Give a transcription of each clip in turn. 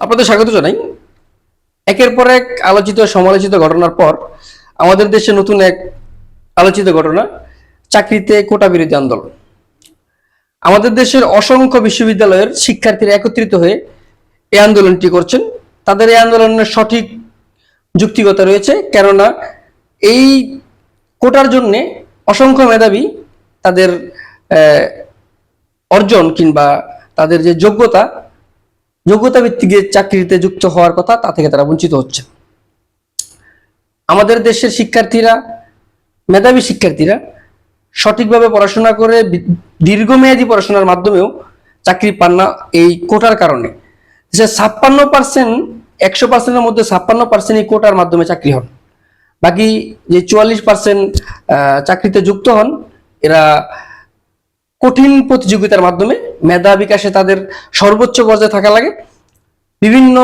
আপনাদের স্বাগত জানাই। একের পর এক আলোচিত সমালোচিত ঘটনার পর আমাদের দেশে নতুন এক আলোচিত ঘটনা, চাকরিতে কোটা বিরোধী আন্দোলন। আমাদের দেশের অসংখ্য বিশ্ববিদ্যালয়ের শিক্ষার্থীরা একত্রিত হয়ে এই আন্দোলনটি করছেন। তাদের এই আন্দোলনের সঠিক যুক্তিগতা রয়েছে, কেননা এই কোটার জন্যে অসংখ্য মেধাবী তাদের অর্জন কিংবা তাদের যে যোগ্যতা যোগ্যতা ভিত্তিক চাকরিতে যুক্ত হওয়ার কথা, তা থেকে তারা বঞ্চিত হচ্ছে। আমাদের দেশের শিক্ষার্থীরা, মেধাবী শিক্ষার্থীরা সঠিকভাবে পড়াশোনা করে, দীর্ঘমেয়াদী পড়াশোনার মাধ্যমেও চাকরি পান না এই কোটার কারণে। যে ছাপ্পান্ন পার্সেন্ট একশো পার্সেন্টের মধ্যে ছাপ্পান্ন পার্সেন্ট এই কোটার মাধ্যমে চাকরি হন। বাকি যে চুয়াল্লিশ পার্সেন্ট চাকরিতে যুক্ত হন, এরা কঠিন প্রতিযোগিতার মাধ্যমে মেধা বিকাশে তাদের সর্বোচ্চ পর্যায়ে থাকা লাগে। বিভিন্ন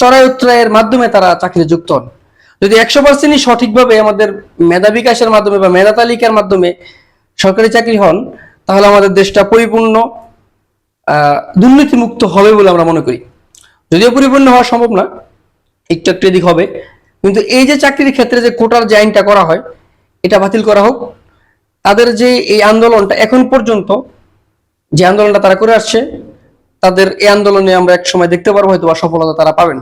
চড়াই উত্তরায়ের মাধ্যমে তারা চাকরিতে যুক্ত হন। যদি একশো পার্সেন্টই সঠিকভাবে আমাদের মেধা বিকাশের মাধ্যমে বা মেধা তালিকার মাধ্যমে সরকারি চাকরি হন, তাহলে আমাদের দেশটা পরিপূর্ণ দুর্নীতিমুক্ত হবে বলে আমরা মনে করি। যদিও পরিপূর্ণ হওয়া সম্ভব না, একটু একটু এদিক হবে। কিন্তু এই যে চাকরির ক্ষেত্রে যে কোটার যে আইনটা করা হয়, এটা বাতিল করা হোক। তাদের যে এই আন্দোলনটা এখন পর্যন্ত যে আন্দোলনটা তারা করে আসছে, তাদের এই আন্দোলনে আমরা এক সময় দেখতে পারব হয়তো বা সফলতা তারা পাবেন।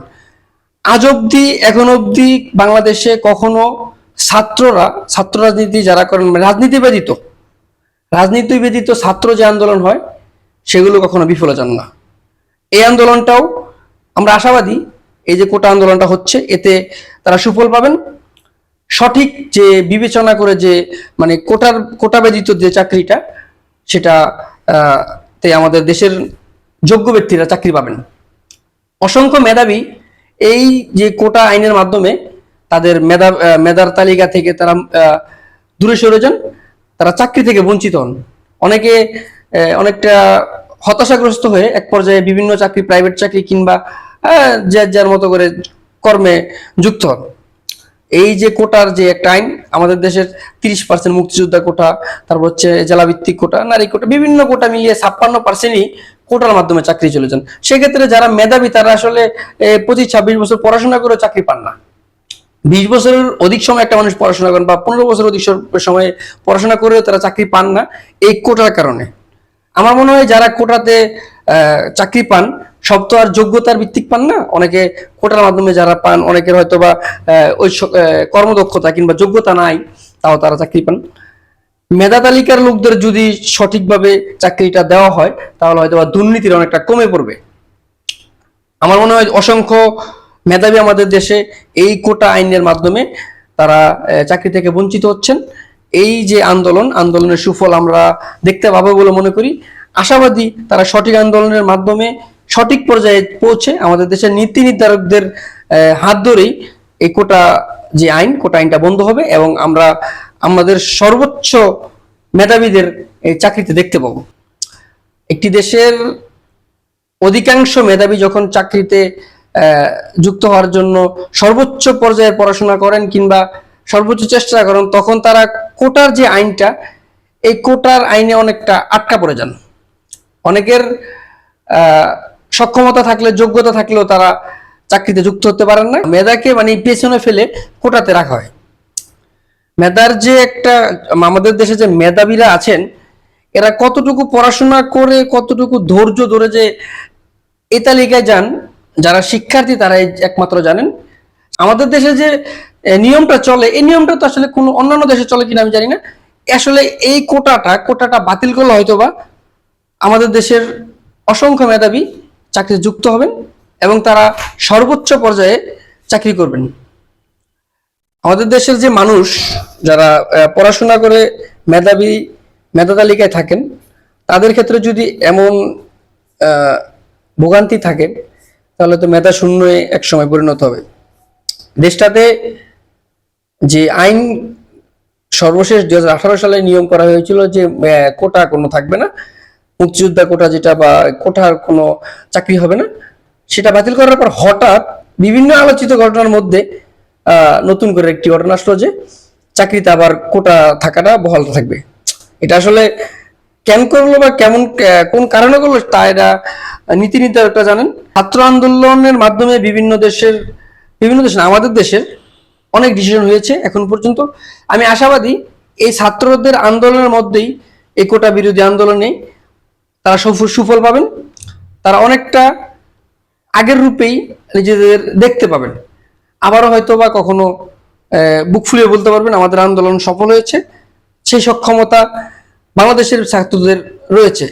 আজ অবধি, এখন অবধি বাংলাদেশে কখনো ছাত্ররা, ছাত্র রাজনীতি যারা করেন মানে রাজনীতি ব্যতীত রাজনীতি ব্যতীত ছাত্র যে আন্দোলন হয়, সেগুলো কখনো বিফল যান না। এই আন্দোলনটাও আমরা আশাবাদী, এই যে কোটা আন্দোলনটা হচ্ছে, এতে তারা সুফল পাবেন। সঠিক যে বিবেচনা করে যে মানে কোটার, কোটা ব্যতীত যে চাকরিটা, সেটা তে আমাদের দেশের যোগ্য ব্যক্তিরা চাকরি পাবেন। অসংখ্য মেধাবী এই যে কোটা আইনের মাধ্যমে তাদের মেধা মেধার তালিকা থেকে তারা দূরে সরে যান, তারা চাকরি থেকে বঞ্চিত হন। অনেকে অনেকটা হতাশাগ্রস্ত হয়ে এক পর্যায়ে বিভিন্ন চাকরি, প্রাইভেট চাকরি কিংবা যার যার মতো করে কর্মে যুক্ত হন। এই যে কোটার যে একটা আইন, আমাদের দেশের তিরিশ পার্সেন্ট মুক্তিযোদ্ধা কোটা, তারপর হচ্ছে জেলাভিত্তিক কোটা, নারী কোটা, বিভিন্ন কোটা মিলিয়ে ছাপ্পান্ন পার্সেন্টই কোটার মাধ্যমে চাকরি চলে যান। সেক্ষেত্রে যারা মেধাবী, তারা আসলে পঁচিশ ছাব্বিশ বছর পড়াশোনা করে চাকরি পান না। বিশ বছরের অধিক সময় একটা মানুষ পড়াশোনা করেন বা পনেরো বছর অধিক সময়ে পড়াশোনা করেও তারা চাকরি পান না, এই কোটার কারণে। আমার মনে হয় যারা কোটাতে চাকরি পান, সব তো আর যোগ্যতার ভিত্তিক পান না। অনেকে কোটার মাধ্যমে যারা পান, অনেকের হয়তো বা ওই কর্মদক্ষতা কিংবা যোগ্যতা নাই, তাও তারা চাকরি পান। মেধা তালিকার লোকদের যদি সঠিকভাবে চাকরিটা দেওয়া হয়, তাহলে হয়তো বা দুর্নীতির অনেকটা কমে পড়বে। আমার মনে হয় অসংখ্য মেধাবী আমাদের দেশে এই কোটা আইনের মাধ্যমে তারা চাকরি থেকে বঞ্চিত হচ্ছেন। এই যে আন্দোলন, আন্দোলনের সুফল আমরা দেখতে পাবো বলে মনে করি। আশাবাদী তারা সঠিক আন্দোলনের মাধ্যমে সঠিক পর্যায়ে পৌঁছে আমাদের দেশের নীতি নির্ধারকদের হাত ধরেই এই কোটা, যে আইন, কোটা আইনটা বন্ধ হবে এবং আমরা আমাদের সর্বোচ্চ মেধাবীদের এই চাকরিতে দেখতে পাবো। একটি দেশের অধিকাংশ মেধাবী যখন চাকরিতে যুক্ত হওয়ার জন্য সর্বোচ্চ পর্যায়ে পড়াশোনা করেন কিংবা সর্বোচ্চ চেষ্টা করেন, তখন তারা কোটার যে আইনটা, এই কোটার আইনে অনেকটা আটকা পড়ে যান। অনেকের সক্ষমতা থাকলে, যোগ্যতা থাকলেও তারা চাকরিতে যুক্ত হতে পারেন না। মেধাকে মানে পেছনে ফেলে কোটাতে রাখা হয়। মেধার যে একটা, আমাদের দেশে যে মেধাবীরা আছেন, এরা কতটুকু পড়াশোনা করে, কতটুকু ধৈর্য ধরে যে এই তালিকায় যান, যারা শিক্ষার্থী তারা একমাত্র জানেন। আমাদের দেশে যে নিয়মটা চলে, এই নিয়মটা তো আসলে কোনো অন্যান্য দেশে চলে কিনা আমি জানি না। আসলে এই কোটাটা কোটাটা বাতিল করলে হয়তো বা আমাদের দেশের অসংখ্য মেধাবী চাকরি যুক্ত হবেন এবং তারা সর্বোচ্চ পর্যায়ে চাকরি করবেন। আমাদের দেশের যে মানুষ যারা পড়াশোনা করে মেধাবী, মেধা তালিকায় থাকেন, তাদের ক্ষেত্রে যদি এমন ভোগান্তি থাকে, তাহলে তো মেধা শূন্য এক সময় পরিণত হবে। দেশটাতে যে আইন সর্বশেষ দু হাজার আঠারো সালে নিয়ম করা হয়েছিল যে কোটা কোনো থাকবে না মুক্তিযোদ্ধা কোটা যেটা বা কোটার কোনো চাকরি হবে না, সেটা বাতিল করার পর হঠাৎ বিভিন্ন আলোচিত ঘটনার মধ্যে নতুন করে একটি ঘটনা আসলো যে চাকরিতে আবার কোটা থাকাটা বহাল থাকবে। এটা আসলে কেন করল বা কেমন কোন কারণে করল তা এরা নীতি নির্ধারকরা জানেন। ছাত্র আন্দোলনের মাধ্যমে বিভিন্ন দেশের, বিভিন্ন দেশ না, আমাদের দেশের অনেক ডিসিশন হয়েছে এখন পর্যন্ত। আমি আশাবাদী এই ছাত্রদের আন্দোলনের মধ্যেই এই কোটা বিরোধী আন্দোলনে তারা সফল, সুফল পাবেন। তারা অনেকটা আগের রূপেই নিজেদের দেখতে পাবেন। আবারও হয়তো বা কখনো বুক ফুলিয়ে বলতে পারবেন, আমাদের আন্দোলন সফল হয়েছে। সেই সক্ষমতা বাংলাদেশের ছাত্রদের রয়েছে।